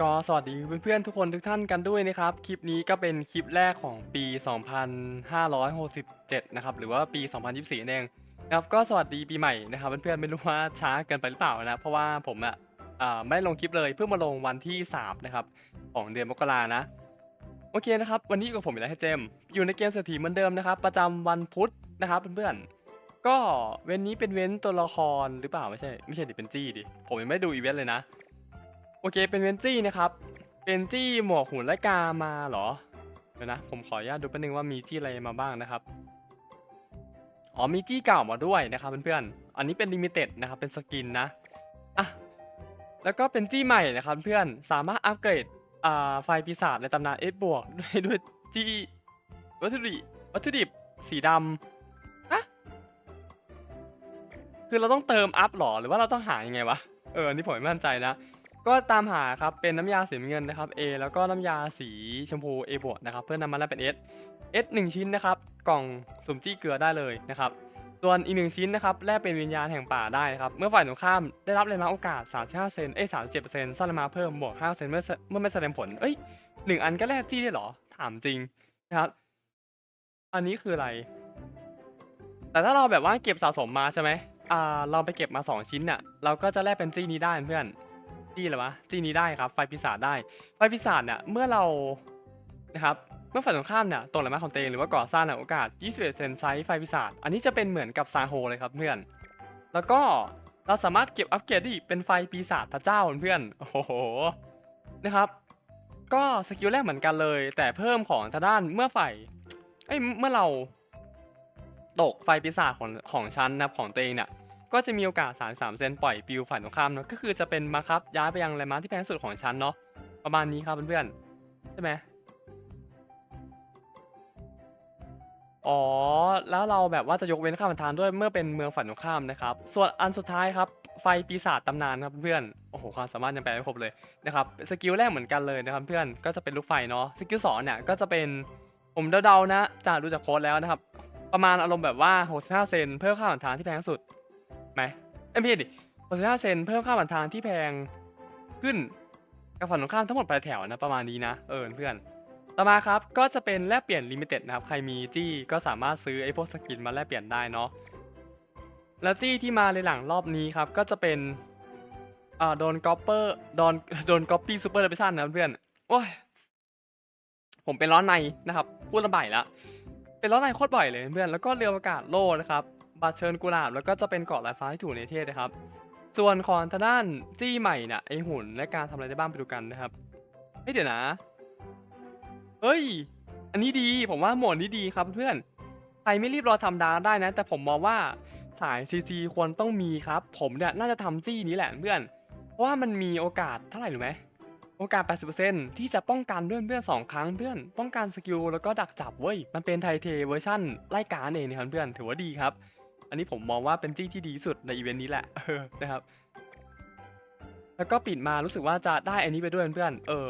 ก็สวัสดีเพื่อนๆทุกคนทุกท่านกันด้วยนะครับ คลิปนี้ก็เป็นคลิปแรกของปี 2567 นะครับ หรือว่าปี 2024นั่นเองนะครับก็สวัสดีปีใหม่นะครับเพื่อนๆไม่รู้ว่าช้าเกินไปหรือเปล่านะเพราะว่าผมอะอ่าไม่ลงคลิปเลยเพิ่งมาลงวันที่3นะครับของเดือนมกรานะโอเคนะครับวันนี้กับผมอีกแล้วให้เจม อยู่ในเกมเศรษฐีเหมือนเดิมนะครับ ประจำวันพุธนะครับเพื่อนๆก็เว้นนี้เป็นเว้นตัวละครหรือเปล่าไม่ใช่ไม่ใช่ดิเป็นจี้ดิผมยังไม่ดูอีเวนต์เลยนะ โอเคเป็นเวนจี้นะครับเป็นจี้หมวกหุ่นและกามาเหรอเดี๋ยวนะผมขออนุญาตดูแป๊บนึงว่ามีจี้อะไรมาบ้างนะครับอ๋อมีจี้เก่ามาด้วยนะครับเพื่อนๆอันนี้เป็นลิมิเต็ดนะครับเป็นสกินนะอะแล้วก็เป็นจี้ใหม่นะครับเพื่อนสามารถอัปเกรดอ่าไฟปีศาจในตำนานเอสบวกด้วยด้วยจี้วัตถุดิบวัตถุดิบสีดำอะคือเราต้องเติมอัพหรอหรือว่าเราต้องหายังไงวะเออนี่ผมไม่มั่นใจนะ ก็ตามหาครับเป็นน้ำยาสีเงินนะครับ A แล้วก็น้ำยาสีชมพู A บวกนะครับเพื่อนำมาแลกเป็น S S 1ชิ้นนะครับกล่องสุ่มจี้เกลือได้เลยนะครับส่วนอีกหนึ่งชิ้นนะครับแลกเป็นวิญญาณแห่งป่าได้ครับเมื่อฝ่ายตรงข้ามได้รับแรงม้าโอกาส 35 เซนเอ้ย37เปอร์เซ็นต์สร้างแรมาเพิ่มบวก5เซนเมื่อเมื่อไม่แสดงผลเอ้ยหนึ่งอันก็แลกจี้ได้เหรอถามจริงนะครับอันนี้คืออะไร แต่ถ้าเราแบบว่าเก็บสะสมมาใช่ไหมอ่าเราไปเก็บมา 2 ชิ้นน่ะเราก็จะแลกเป็นจี้นี้ได้เพื่อน จี้อะไรวะจีนี้ได้ครับไฟปีศาจได้ ไฟปีศาจเนี่ยเมื่อเรานะครับเมื่อฝ่ายตรงข้ามเนี่ยตกแรงมาของเตงหรือว่าก่อสร้างในโอกาส 21 เซนไซส์ไฟปีศาจอันนี้จะเป็นเหมือนกับซาโฮเลยครับเพื่อน แล้วก็เราสามารถเก็บอัปเกรดได้อีกเป็นไฟปีศาจพระเจ้าเพื่อนโอ้โหนะครับ ก็สกิลแรกเหมือนกันเลย แต่เพิ่มของทางด้านเมื่อไฟเอ้ยเมื่อเราตกไฟปีศาจของของชั้นนะของตัวเองเนี่ย ก็จะมีโอกาส 33 เซนปล่อยปิวฝ่ายตรงข้ามเนาะก็คือจะเป็นมาครับย้ายไปยังแลมาที่แพงที่สุดของชั้นเนาะประมาณนี้ครับเพื่อนๆใช่ไหมอ๋อ แล้วเราแบบว่าจะยกเว้นข้ามทานด้วยเมื่อเป็นเมืองฝ่ายตรงข้ามนะครับ ส่วนอันสุดท้ายครับ ไฟปีศาจตำนานครับเพื่อนโอ้โหความสามารถยังแปลไม่ครบเลยนะครับสกิลแรกเหมือนกันเลยนะครับเพื่อนก็จะเป็นลูกไฟเนาะสกิลสองเนี่ยก็จะเป็นผมเดาๆนะจากดูจากโค้ดแล้วนะครับ ประมาณอารมณ์แบบว่า 65 เซนเพิ่มค่าผ่านทางที่แพงที่สุด ไหมเอ้ยไม่ใช่ดิ65เซนเพิ่มค่าผ่านทางที่แพงขึ้นกับฝั่งตรงข้ามทั้งหมดปลายแถวนะประมาณนี้นะเออเพื่อน ต่อมาครับก็จะเป็นแลกเปลี่ยนลิมิเต็ดนะครับใครมีจี้ก็สามารถซื้อไอ้พวกสกินมาแลกเปลี่ยนได้เนาะแล้วจี้ที่มาในหลังรอบนี้ครับก็จะเป็นอ่าโดนก๊อปเปอร์โดนโดนก๊อปปี้ซูเปอร์เดบิชันนะเพื่อนโอ้ยผมเป็นร้อนในนะครับพูดระบายแล้วเป็นร้อนในโคตรบ่อยเลยเพื่อนแล้วก็เรืออากาศโล่นะครับ บาเชิญกุหลาบแล้วก็จะเป็นเกาะลายฟ้าที่ถูกในเทศนะครับ ส่วนของทางด้านจี้ใหม่เนี่ยไอหุ่นและการทำอะไรได้บ้างไปดูกันนะครับเฮ้ยเดี๋ยวนะ เฮ้ย อันนี้ดีผมว่าหมดนี้ดีครับเพื่อนใครไม่รีบรอทำดาร์ได้นะ แต่ผมมองว่าสายซีซีควรต้องมีครับ ผมเนี่ยน่าจะทำจี้นี้แหละเพื่อนเพราะว่ามันมีโอกาสเท่าไหร่หรู้ไหมโอกาส 80%ที่จะป้องกันด้วยเพื่อน2ครั้งเพื่อน ป้องกันสกิลแล้วก็ดักจับเว้ย มันเป็นไทเทเวอร์ชั่นไล่การเองนะครับเพื่อน ถือว่าดีครับ อันนี้ผมมองว่าเป็นจี้ที่ดีสุดในอีเวนต์นี้แหละนะครับแล้วก็ปิดมารู้สึกว่าจะได้อันนี้ไปด้วยเพื่อนเออ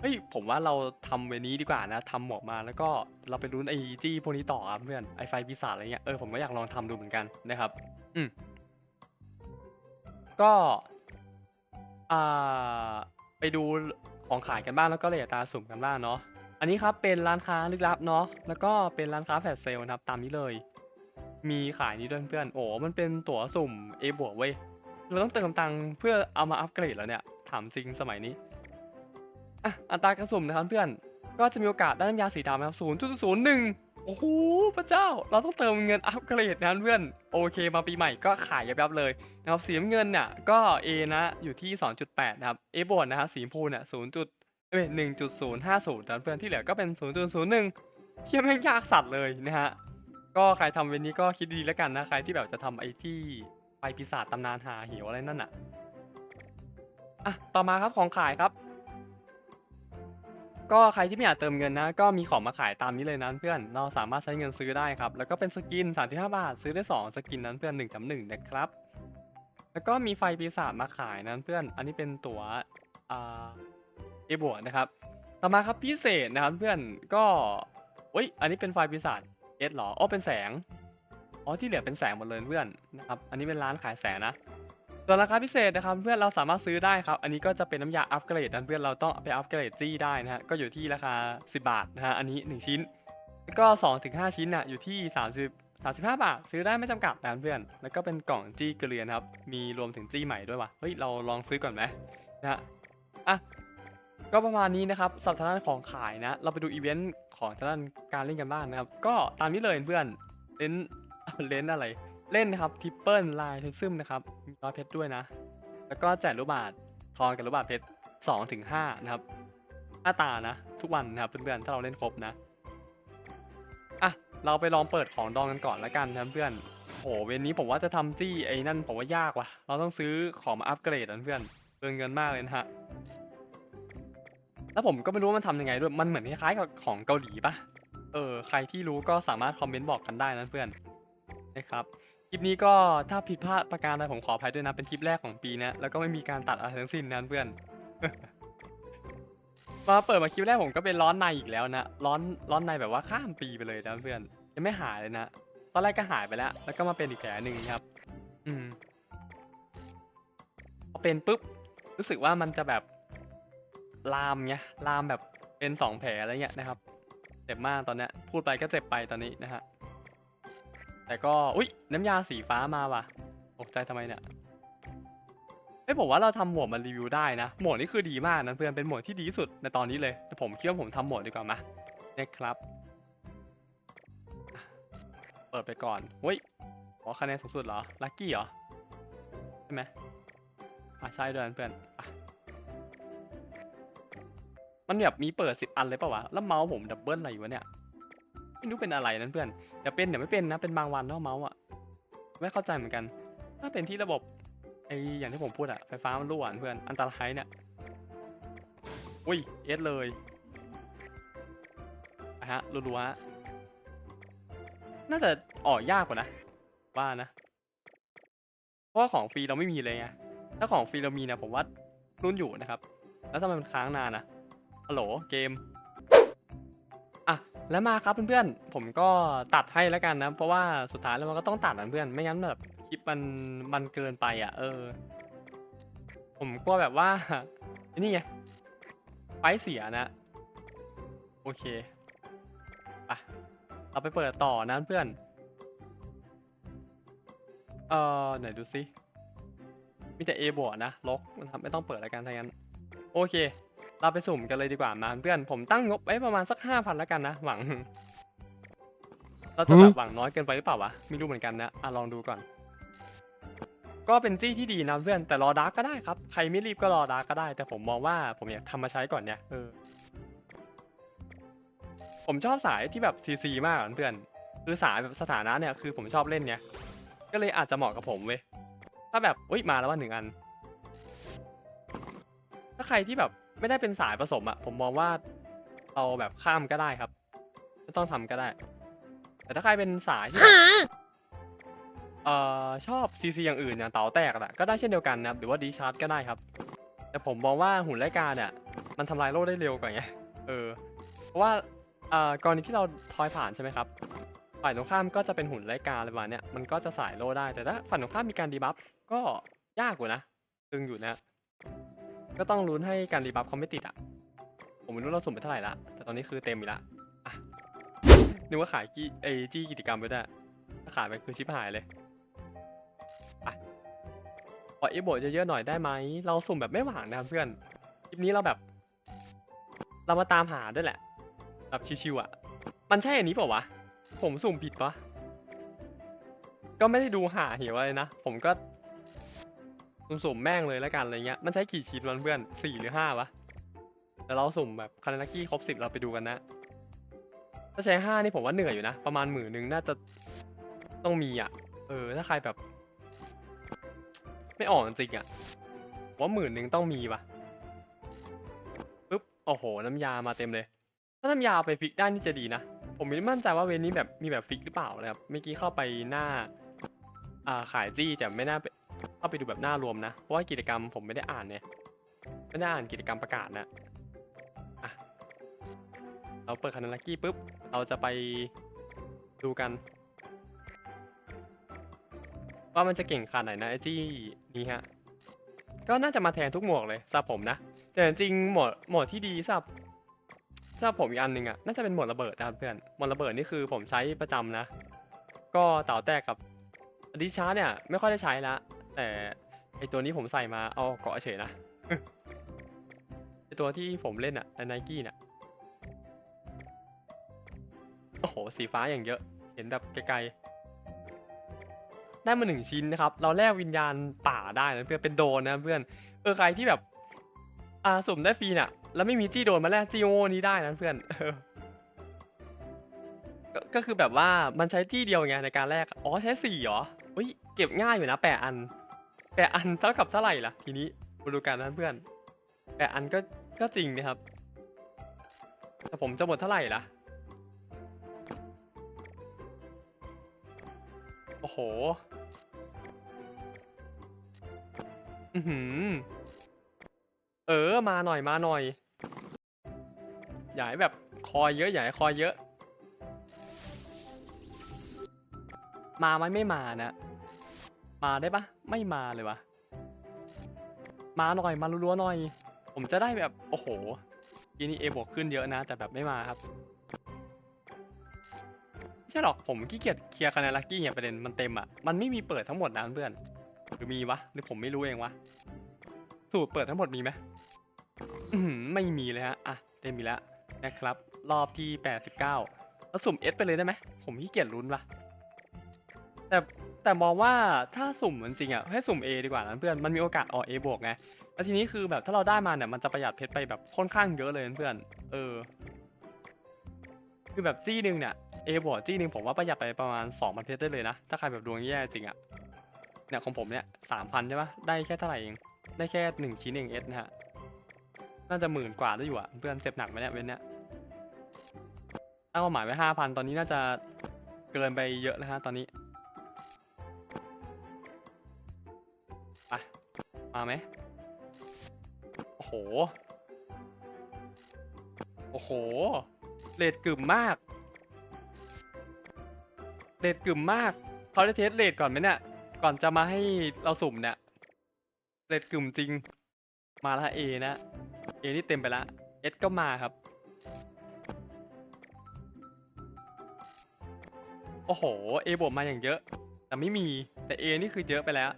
เฮ้ยผมว่าเราทำเวนี้ดีกว่านะทำหมวกมาแล้วก็เราไปลุ้นไอจี้พวกนี้ต่อครับเพื่อนไอไฟปีศาจอะไรเงี้ยเออผมก็อยากลองทำดูเหมือนกันนะครับ อืมก็อ่าไปดูของขายกันบ้างแล้วก็เลยตาสุ่มกันบ้างเนาะอันนี้ครับเป็นร้านค้าลึกลับเนาะแล้วก็เป็นร้านค้าแฟลชเซลนะครับตามนี้เลย มีขายนี้ด้วยเพื่อนโอ้มันเป็นตั๋วสุ่ม A บวกเว้ยเราต้องเติมตังค์เพื่อเอามาอัปเกรดแล้วเนี่ยถามจริงสมัยนี้อะอัตราการสุ่มนะครับเพื่อนก็จะมีโอกาสได้น้ำยาสีดำนะครับ0.01โอ้โหพระเจ้า เราต้องเติมเงินอัปเกรดนะเพื่อน โอเค มาปีใหม่ก็ขายยับๆเลยนะครับสีเงินเนี่ยก็ A นะอยู่ที่ 2.8 นะครับ A บวกนะครับสีพูเนี่ย0จุดเอ้ย1.050นย์ห้าศูนย์นะเพื่อนที่เหลือก็เป็น0.01เชื่อแม่งยากสัตว์เลยนะฮะ ก็ใครทำเวนนี้ก็คิดดีๆแล้วกันนะ ใครที่แบบจะทำไอ้ที่ไปปีศาจตำนานหาเหวอะไรนั่นน่ะ อะ ต่อมาครับของขายครับ ก็ใครที่ไม่อยากเติมเงินนะ ก็มีของมาขายตามนี้เลยนะเพื่อน เราสามารถใช้เงินซื้อได้ครับ แล้วก็เป็นสกิน 35 บาท ซื้อได้ 2 สกินนั้นเพื่อน1แถม1นะครับ แล้วก็มีไฟปีศาจมาขายนั้นเพื่อน อันนี้เป็นตัวอ่าเอบวนะครับ ต่อมาครับพิเศษนะครับเพื่อน ก็เอ้ย อันนี้เป็นไฟปีศาจ เอสหรออ๋อเป็นแสง อ๋อที่เหลือเป็นแสงหมดเลยเพื่อนนะครับ อันนี้เป็นร้านขายแสงนะส่วนราคาพิเศษนะครับเพื่อนเราสามารถซื้อได้ครับ อันนี้ก็จะเป็นน้ำยาอัปเกรดนะเพื่อนเราต้องไปอัปเกรดจี้ได้นะฮะ ก็อยู่ที่ราคา 10 บาทนะฮะ อันนี้ 1 ชิ้น แล้วก็2ถึง5ชิ้นน่ะอยู่ที่ 30 35 บาท ซื้อได้ไม่จำกัดนะเพื่อน แล้วก็เป็นกล่องจี้เกลือนะครับ มีรวมถึงจี้ใหม่ด้วยวะเฮ้ยเราลองซื้อก่อนไหมนะฮะอะ ก็ประมาณนี้นะครับสำหรับทางด้านของขายนะ เราไปดูอีเวนต์ของทางด้านการเล่นกันบ้างนะครับ ก็ตามนี้เลยเพื่อนเล่นเล่นอะไร เล่นนะครับทิปเปิลลายเทซึมนะครับมีร้อยเพชรด้วยนะ แล้วก็แจกลูกบาททองกับลูกบาทเพชร2ถึง5นะครับหน้าตานะ ทุกวันนะครับเพื่อนๆถ้าเราเล่นครบนะอะเราไปลองเปิดของดองกันก่อนละกันนะเพื่อนโหเวนนี้ผมว่าจะทำจี้ไอ้นั่นผมว่ายากว่ะ เราต้องซื้อของมาอัปเกรดนะเพื่อนเปลืองเงินมากเลยนะฮะ แล้วผมก็ไม่รู้ว่ามันทำยังไงด้วย มันเหมือนคล้ายๆกับของเกาหลีปะเออ ใครที่รู้ก็สามารถคอมเมนต์บอกกันได้นะเพื่อน นะครับ คลิปนี้ก็ถ้าผิดพลาดประการใดผมขออภัยด้วยนะ เป็นคลิปแรกของปีนะ แล้วก็ไม่มีการตัดอะไรทั้งสิ้นนะเพื่อน มาเปิดมาคลิปแรกผมก็เป็นร้อนในอีกแล้วนะ ร้อน ร้อนในแบบว่าข้ามปีไปเลยนะเพื่อน ยังไม่หายเลยนะ ตอนแรกก็หายไปแล้ว แล้วก็มาเป็นอีกแผลหนึ่งครับ อืมพอเป็นปุ๊บ รู้สึกว่ามันจะแบบ ลามไงลามแบบเป็นสองแผลอะไรเงี้ยนะครับเจ็บมากตอนเนี้ยพูดไปก็เจ็บไปตอนนี้นะฮะแต่ก็อุ๊ยน้ำยาสีฟ้ามาว่ะตกใจทำไมเนี่ยเฮ้ผมว่าเราทำหมวดมารีวิวได้นะ หมวดนี้คือดีมากนะเพื่อนเป็นหมวดที่ดีที่สุดในตอนนี้เลยแต่ผมคิดว่าผมทำหมวดดีกว่ามานะครับเปิดไปก่อนเฮ้ยอ๋อคะแนนสูงสุดเหรอลัคกี้เหรอใช่ไหมอะใช่ด้วยนเพื่อนอะ มันแบบมีเปิดสิบอันเลยปล่าวะ แล้วเมาส์ผมดับเบิลอะไรอยู่วะเนี่ย ไม่รู้เป็นอะไรนั่นเพื่อน เดี๋ยวเป็นเดี๋ยวไม่เป็นนะ เป็นบางวันเนาะเมาส์อะไม่เข้าใจเหมือนกัน ถ้าเป็นที่ระบบไออย่างที่ผมพูดอะไฟฟ้ามันรั่วอะเพื่อน อันตรายเนี่ย อุ้ย เอสเลยนะฮะรัวๆน่าจะออกยากกว่านะ ว่านะ เพราะว่าของฟรีเราไม่มีเลยไง ถ้าของฟรีเรามีนะผมว่ารุ่นอยู่นะครับ แล้วทำไมมันค้างนานนะ ฮัลโหลเกมอะแล้วมาครับเพื่อนๆ ผมก็ตัดให้แล้วกันนะ เพราะว่าสุดท้ายแล้วมันก็ต้องตัดนะเพื่อน ไม่งั้นแบบคลิปมันมันเกินไปอะ เออ ผมกลัวแบบว่านี่ไงไฟเสียนะ โอเคไปเราไปเปิดต่อนะเพื่อน เออไหนดูซิมีแต่ A บวกนะล็อกนะครับไม่ต้องเปิดแล้วกันถ้างั้น โอเค เราไปสุ่มกันเลยดีกว่ามาเพื่อนผมตั้งงบไว้ประมาณสักห้าพันแล้วกันนะหวัง เราจะแบบหวังน้อยเกินไปหรือเปล่าวะไม่รู้เหมือนกันนะอะลองดูก่อน ก็เป็นจี้ที่ดีนะเพื่อนแต่รอดาร์กก็ได้ครับใครไม่รีบก็รอดาร์กก็ได้ แต่ผมมองว่าผมอยากทำมาใช้ก่อนเนี่ยเออผมชอบสายที่แบบซีซีมากอะเพื่อนคือสายแบบสถานะเนี่ยคือผมชอบเล่นเนี่ยก็เลยอาจจะเหมาะกับผมเว้ยถ้าแบบอุ้ยมาแล้วว่าหนึ่งอัน ถ้าใครที่แบบ ไม่ได้เป็นสายผสมอะผมมองว่าเราแบบข้ามก็ได้ครับ ไม่ต้องทำก็ได้ แต่ถ้าใครเป็นสายที่แบบเอ่อชอบซีซีอย่างอื่นอย่างเต๋าแตกอะก็ได้เช่นเดียวกันนะครับหรือว่าดีชาร์จก็ได้ครับ แต่ผมมองว่าหุ่นไล่กาเนี่ยมันทำลายโลกได้เร็วกว่าไงเออเพราะว่าเอ่อกรณีที่เราทอยผ่านใช่ไหมครับ ฝ่ายตรงข้ามก็จะเป็นหุ่นไล่กาอะไรประมาณเนี้ยมันก็จะสายโลได้แต่ถ้าฝั่งตรงข้ามมีการดีบัฟก็ยากกว่านะตึงอยู่นะ ก็ต้องลุ้นให้การดีบัฟเขาไม่ติดอะ ผมไม่รู้เราสุ่มไปเท่าไหร่ละ แต่ตอนนี้คือเต็มอีกละอะนึกว่าขายกี้ไอจี้กิจกรรมไปได้ถ้าขายไปคือชิบหายเลยไปขอเอโบเยอะๆหน่อยได้ไหม เราสุ่มแบบไม่หวังนะครับเพื่อน คลิปนี้เราแบบ เรามาตามหาด้วยแหละ แบบชิวๆอะ มันใช่อันนี้เปล่าวะ ผมสุ่มผิดปะก็ไม่ได้ดูหาเหวอะไรนะ ผมก็ สุ่มแม่งเลยแล้วกันอะไรเงี้ยมันใช้กี่ชิ้นวันเพื่อนสี่หรือห้าวะแต่เราสุ่มแบบคานานากี้ครบสิบเราไปดูกันนะ ถ้าใช้ห้านี่ผมว่าเหนื่อยอยู่นะ ประมาณหมื่นหนึ่งน่าจะต้องมีอะ เออ ถ้าใครแบบ ไม่ออกจริงอะว่าหมื่นหนึ่งต้องมีว่ะปุ๊บโอ้โห น้ำยามาเต็มเลย ถ้าน้ำยาเอาไปฟิกได้นี่จะดีนะ ผมไม่มั่นใจว่าเวนี้แบบมีแบบฟิกหรือเปล่านะครับเมื่อกี้เข้าไปหน้า อ่าขายจี้แต่ไม่น่าไป เข้าไปดูแบบหน้ารวมนะ เพราะว่ากิจกรรมผมไม่ได้อ่านเนี่ย ไม่ได้อ่านกิจกรรมประกาศนะอะเราเปิดคานลักกี้ปุ๊บ เราจะไปดูกัน ว่ามันจะเก่งขนาดไหนนะไอจี้นี้ฮะ ก็น่าจะมาแทนทุกหมวกเลยสำหรับผมนะ แต่จริงหมวดหมวดที่ดีสำหรับสำหรับผมอีกอันหนึ่งอะ น่าจะเป็นหมวดระเบิดนะครับเพื่อน หมวดระเบิดนี่คือผมใช้ประจำนะ ก็เต่าแตกกับอดิชาร์เนี่ยไม่ค่อยได้ใช้ละ แต่ไอตัวนี้ผมใส่มาเอาเกาะเฉยนะไอตัวที่ผมเล่นอะไนกี้เนี่ยโอ้โหสีฟ้าอย่างเยอะ เห็นแบบไกลๆได้มาหนึ่งชิ้นนะครับ เราแลกวิญญาณป่าได้นะเพื่อนเป็นโดนนะเพื่อนเออใครที่แบบอ่าสุ่มได้ฟรีน่ะ แล้วไม่มีจี้โดนมาแลกจี้โง่นี้ได้นะเพื่อนก็ก็คือแบบว่ามันใช้จี้เดียวไงในการแลกอ๋อใช้สี่เหรออุ้ยเก็บง่ายอยู่นะแปดอัน แปดอันเท่ากับเท่าไหร่ล่ะทีนี้มาดูกันนเพื่อนแปดอันก็ก็จริงนะครับ แต่ผมจะหมดเท่าไหร่ล่ะ โอ้โห อือหือ เออ มาหน่อยมาหน่อย อย่าให้แบบคอยเยอะอย่าให้คอยเยอะ มาไหมไม่มานะ มาได้ปะ ไม่มาเลยวะ มาหน่อยมารัวๆหน่อย ผมจะได้แบบ โอ้โหทีนี้เอบวกขึ้นเยอะนะ แต่แบบไม่มาครับไม่ใช่หรอกผมขี้เกียจเคลียร์คะแนนลัคกี้เนี่ยประเด็นมันเต็มอะ มันไม่มีเปิดทั้งหมดนะเพื่อน หรือมีวะ หรือผมไม่รู้เองวะ สูตรเปิดทั้งหมดมีไหมไม่มีเลยฮะ อะ เต็มมีแล้วนะครับ รอบที่ 89แล้วสุ่ม S ไปเลยได้ไหม ผมขี้เกียจลุ้นวะแต่ แต่มองว่าถ้าสุ่มจริงๆอะให้สุ่ม A ดีกว่านะเพื่อนมันมีโอกาสออก A บวกไงแล้วทีนี้คือแบบถ้าเราได้มาเนี่ยมันจะประหยัดเพชรไปแบบค่อนข้างเยอะเลยเพื่อนเออ คือแบบจี้หนึ่งเนี่ย A บวกจี้หนึ่งผมว่าประหยัดไปประมาณ2,000เพชรได้เลยนะถ้าใครแบบดวงแย่จริงอะเนี่ยของผมเนี่ย3,000ใช่ปะได้แค่เท่าไหร่เองได้แค่หนึ่งชิ้นเองเอสนะฮะน่าจะหมื่นกว่าได้อยู่อะเพื่อนเจ็บหนักไหมเนี่ยเว้นเนี่ยตั้งเป้าหมายไว้ห้าพันตอนนี้น่าจะเกินไปเยอะแล้วฮะตอนนี้ ไหมโอ้โห โอ้โห เลดกึ่มมาก เลดกึ่มมาก เขาได้เทสเลดก่อนไหมเนี่ย ก่อนจะมาให้เราสุ่มเนี่ย เลดกึ่มจริง มาแล้วเอนะ เอนี่เต็มไปละเอสก็มาครับ โอ้โห เอบวกมาอย่างเยอะ แต่ไม่มี แต่เอนี่คือเยอะไปแล้ว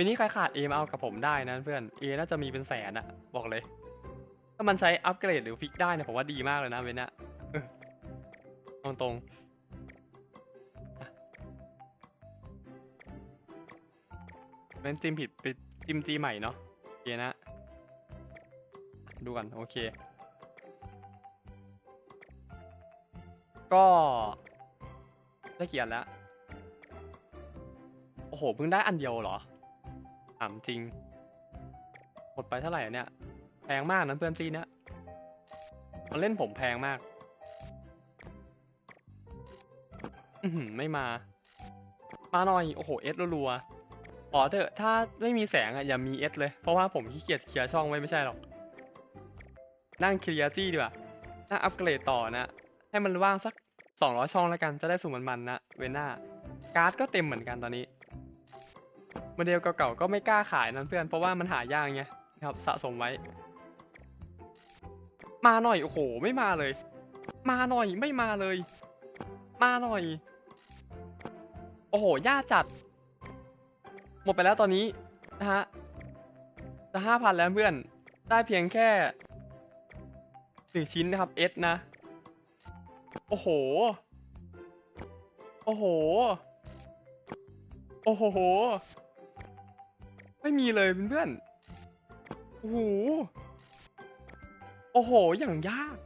วันนี้ใครขาดเอมาเอากับผมได้นะเพื่อนเอน่าจะมีเป็นแสนอะบอกเลย ถ้ามันใช้อัปเกรดหรือฟิกได้เนี่ยผมว่าดีมากเลยนะเว้นะเออตรงๆเป็นจิมผิดไปจิมจีใหม่เนาะโอนะ ดูกันโอเค ก็ได้เกี่อันแล้ว โอ้โห เพิ่งได้อันเดียวเหรอ ถามจริง หมดไปเท่าไหร่เนี่ย แพงมากนะเพื่อนจีเนี่ยมันเล่นผมแพงมากอือหือไม่มา มาหน่อย โอ้โห เอสรัวๆอ๋อเถอะ ถ้าไม่มีแสงอะอย่ามีเอสเลย เพราะว่าผมขี้เกียจเคลียร์ช่องไว้ไม่ใช่หรอก นั่งเคลียร์จี้ดีกว่านั่งอัปเกรดต่อนะ ให้มันว่างสัก 200 ช่องแล้วกัน จะได้สุ่มมันๆนะ เวนหน้าการ์ดก็เต็มเหมือนกันตอนนี้ โมเดลเก่าๆก็ไม่กล้าขายนะเพื่อนเพราะว่ามันหายากไงครับสะสมไว้ มาหน่อยโอ้โหไม่มาเลย มาหน่อยไม่มาเลย มาหน่อย โอ้โหยากจัด หมดไปแล้วตอนนี้นะฮะจะห้าพันแล้วเพื่อน ได้เพียงแค่หนึ่งชิ้นนะครับ S นะ โอ้โห โอ้โห โอ้โห ไม่มีเลยเพื่อนโอ้โหโอ้โห อย่างยาก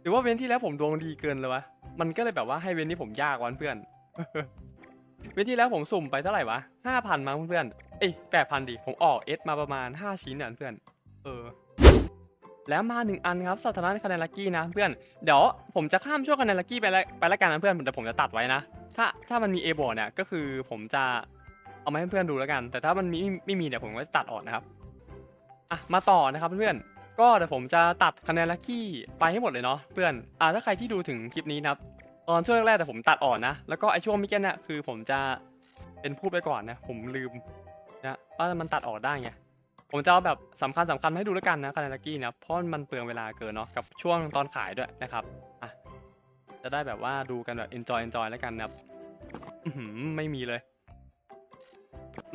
หรือว่าเว้นที่แล้วผมดวงดีเกินเลยวะ มันก็เลยแบบว่าให้เว้นที่ผมยากวันเพื่อน เว้นที่แล้วผมสุ่มไปเท่าไหร่วะห้าพันมั้งเพื่อน เอ้ยแปดพันดิ ผมออกเอสมาประมาณห้าชิ้นน่ะเพื่อน เออ แล้วมาหนึ่งอันครับสถานะคะแนนลักกี้นะเพื่อน เดี๋ยวผมจะข้ามช่วงคะแนนลักกี้ไปแล้วไปแล้วกันนะเพื่อนเดี๋ยวผมจะตัดไว้นะ ถ้าถ้ามันมีเอบวเนี่ยก็คือผมจะ เอามาให้เพื่อนดูแล้วกัน แต่ถ้ามันมีไม่มีเนี่ยผมก็จะตัดออกนะครับอะมาต่อนะครับเพื่อนก็เดี๋ยวผมจะตัดคะแนนลักกี้ไปให้หมดเลยเนาะเพื่อนอ่าถ้าใครที่ดูถึงคลิปนี้นะครับตอนช่วงแรกๆแต่ผมตัดออกนะ แล้วก็ไอช่วงมิกเก็ตเนี่ยคือผมจะเป็นพูดไปก่อนนะ ผมลืมนะว่ามันตัดออกได้ไงผมจะเอาแบบสำคัญสำคัญมาให้ดูแล้วกันนะคานาลักกี้นะเพราะมันเปลืองเวลาเกินเนาะกับช่วงตอนขายด้วยนะครับอะจะได้แบบว่าดูกันแบบ enjoy enjoy แล้วกันนะครับไม่มีเลย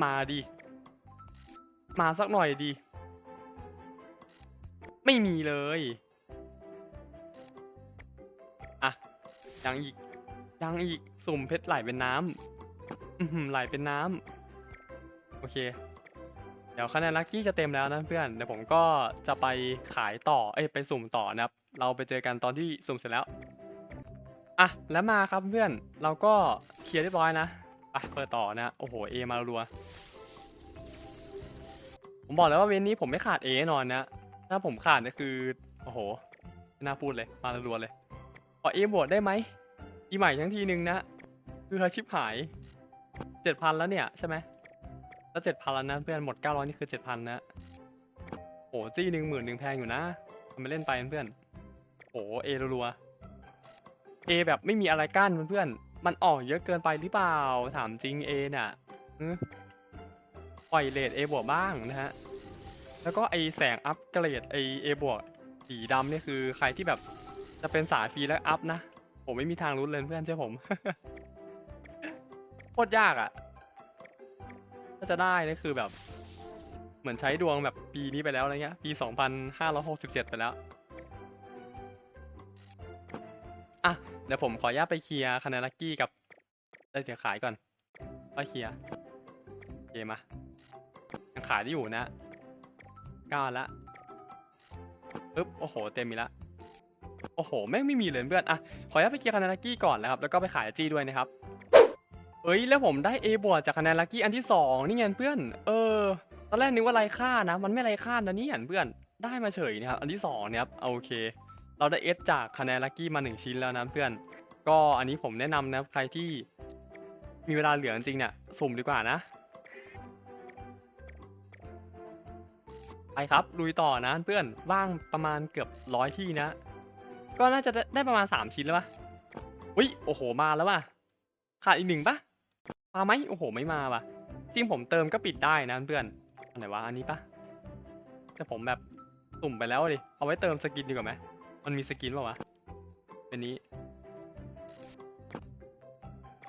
มาดี มาสักหน่อยดี ไม่มีเลย อะ ยังอีก ยังอีก สุ่มเพชรไหลเป็นน้ำอือหือไหลเป็นน้ำ โอเค เดี๋ยวคะแนนลัคกี้จะเต็มแล้วนะเพื่อน เดี๋ยวผมก็จะไปขายต่อ เอ้ย ไปสุ่มต่อนะครับ เราไปเจอกันตอนที่สุ่มเสร็จแล้ว อะ แล้วมาครับเพื่อน เราก็เคลียร์เรียบร้อยนะ ไปเปิดต่อนะโอ้โหเอมารัวผมบอกแล้วว่าเว้นนี้ผมไม่ขาดเอนอนนะถ้าผมขาดนี่คือโอ้โหน่าพูดเลยมารัวเลยขอเอบวชได้ไหมอีใหม่ทั้งทีนึงนะคือเธอชิบหายเจ็ดพันแล้วเนี่ยใช่ไหมแล้วเจ็ดพันแล้วนะเพื่อนหมดเก้าร้อยนี่คือเจ็ดพันนะโอ้จี้หนึ่งหมื่นหนึ่งแพงอยู่นะทำไปเล่นไปเพื่อนโอ้เอรัวเอแบบไม่มีอะไรกั้นเพื่อน มันออกเยอะเกินไปหรือเปล่า ถามจริงเอน่ะอือปล่อยเลทเอบวกบ้างนะฮะ แล้วก็ไอแสงอัพเกรดไอเอบวกสีดำเนี่ยคือใครที่แบบจะเป็นสายฟรีแล้วอัพนะ ผมไม่มีทางรู้เลยเพื่อนเชื่อผมโคตรยากอะ่ะถ้าจะได้นี่คือแบบ เหมือนใช้ดวงแบบปีนี้ไปแล้วอะไรเงี้ย ปี 2567 ไปแล้ว เดี๋ยวผมขออนุญาตไปเคลียร์คานาลักกี้กับเอ้เดี๋ยวขายก่อนก็เคลียร์โอเคมายังขายได้อยู่นะก้าละปึ๊บโอ้โห เต็มมีละโอ้โห แม่งไม่มีเลยเพื่อนอะขออนุญาตไปเคลียร์คะแนนลักกี้ก่อนนะครับแล้วก็ไปขายจี้ด้วยนะครับเอ้ยแล้วผมได้ A บวกจากคะแนนลักกี้อันที่ 2 นี่ไงเพื่อน เออ ตอนแรกนึกว่าไรค่านะ มันไม่ไรค่านะเนี่ยเพื่อน ได้มาเฉยนะครับ อันที่2เนี่ยครับ โอเค เราได้ S จากคะแนนลักกี้มา 1 ชิ้นแล้วนะเพื่อน ก็อันนี้ผมแนะนำนะใครที่มีเวลาเหลือจริงเนี่ยสุ่มดีกว่านะไปครับลุยต่อนะเพื่อนว่างประมาณเกือบร้อยที่นะ ก็น่าจะได้ประมาณ 3 ชิ้นแล้วปะอุ้ยโอ้โหมาแล้วว่ะขาดอีกหนึ่งปะมาไหมโอ้โหไม่มาว่ะจริงผมเติมก็ปิดได้นะเพื่อนอันไหนวะอันนี้ปะแต่ผมแบบตุ่มไปแล้วดิเอาไว้เติมสกินดีกว่าไหม มันมีสกินเปล่าวะเป็นนี้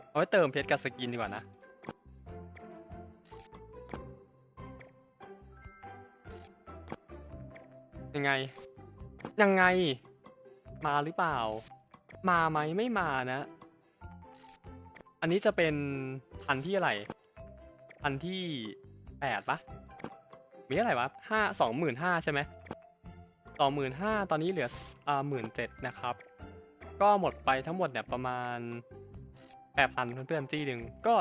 เอาไว้เติมเพชรกับสกินดีกว่านะ ยังไง ยังไง มาหรือเปล่า มาไหมไม่มานะ อันนี้จะเป็นพันที่อะไร พันที่แปดปะมีอะไรวะห้าสองหมื่นห้าใช่ไหม สอหมื่นห้าตอนนี้เหลืออ่าหมื่นเจ็ดนะครับ ก็หมดไปทั้งหมดเนี่ยประมาณแปดพันเพื่อนๆจี้หนึ่งก็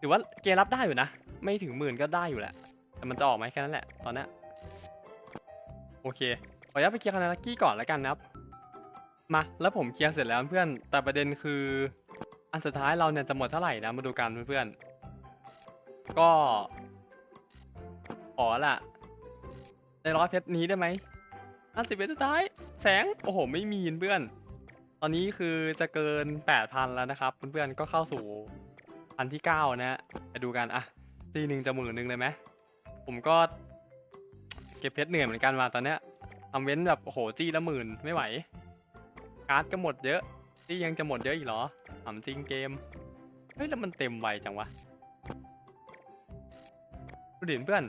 ถือว่าเกรับได้อยู่นะ ไม่ถึงหมื่นก็ได้อยู่แหละ แต่มันจะออกไหมแค่นั้นแหละตอนนี้โอเคขออนุญาตไปเคลียร์คานาลักกี้ก่อนแล้วกันนะครับมาแล้วผมเคลียร์เสร็จแล้วเพื่อนแต่ประเด็นคืออันสุดท้ายเราเนี่ยจะหมดเท่าไหร่นะมาดูกันเพื่อนๆก็ขอละในร้อยเพชรนี้ได้ไหม อันสิบเพชรสุดท้าย แสง โอ้โห ไม่มีเพื่อน ตอนนี้คือจะเกิน8,000แล้วนะครับ เพื่อนๆ ก็เข้าสู่อันที่9นะฮะไปดูกันอะทีหนึ่งจะหมื่นหนึ่งเลยไหม ผมก็ เก็บเพชรเหนื่อยเหมือนกันว่ะตอนเนี้ยทำเว้นแบบโอ้โหจี้ละหมื่นไม่ไหว การ์ดก็หมดเยอะจี้ยังจะหมดเยอะอีกเหรอถามจริงเกม เฮ้ยแล้วมันเต็มไวจังวะดูดิเพื่อน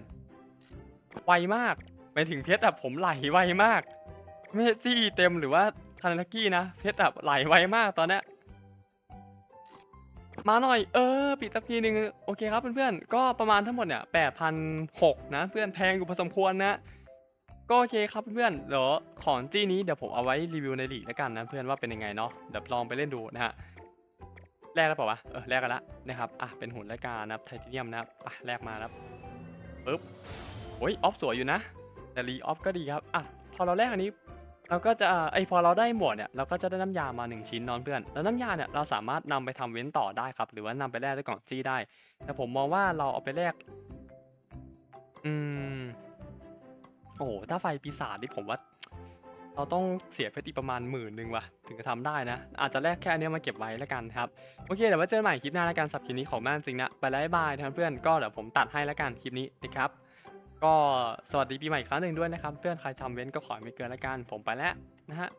ไวมาก ไปถึงเพชรอะผมไหลไวมาก ไม่ใช่จี้เต็มหรือว่าคานากี้นะ เพชรอะไหลไวมากตอนเนี้ยมาหน่อยเออปิดสักทีหนึ่งโอเคครับเพื่อนๆก็ประมาณทั้งหมดเนี่ยแปดพันหกนะ เพื่อนแพงอยู่พอสมควรนะ ก็โอเคครับเพื่อนเดี๋ยวของจี้นี้เดี๋ยวผมเอาไว้รีวิวในหลีกแล้วกันนะเพื่อนว่าเป็นยังไงเนาะเดี๋ยวลองไปเล่นดูนะฮะแลกแล้วเปล่าวะเออแลกกันละนะครับอะเป็นหุ่นรายการนะครับไทเทเนียมนะครับอะแลกมาครับปึ๊บโอ้ยออฟสวยอยู่นะ แต่รีออฟก็ดีครับอะพอเราแลกอันนี้เราก็จะไอพอเราได้หมวดเนี่ยเราก็จะได้น้ำยามา 1 ชิ้นน้องเพื่อน แล้วน้ำยาเนี่ยเราสามารถนำไปทำเว้นต่อได้ครับ หรือว่านำไปแลกด้วยกล่องจี้ได้ แต่ผมมองว่าเราเอาไปแลกอืมโอ้โหถ้าไฟปีศาจนี่ผมว่า เราต้องเสียเพชรอีกประมาณหมื่นหนึ่งวะถึงจะทำได้นะ อาจจะแลกแค่อันนี้มาเก็บไว้แล้วกันครับ โอเคเดี๋ยวไว้เจอใหม่คลิปหน้าแล้วกันสับคลิปนี้ของแม่จริงนะ ไปแล้วบายท่านเพื่อนก็เดี๋ยวผมตัดให้แล้วกันคลิปนี้นะครับ ก็สวัสดีปีใหม่ครั้งหนึ่งด้วยนะครับ เพื่อนใครทำเว้นก็ขอไม่เกินละกัน ผมไปแล้วนะฮะ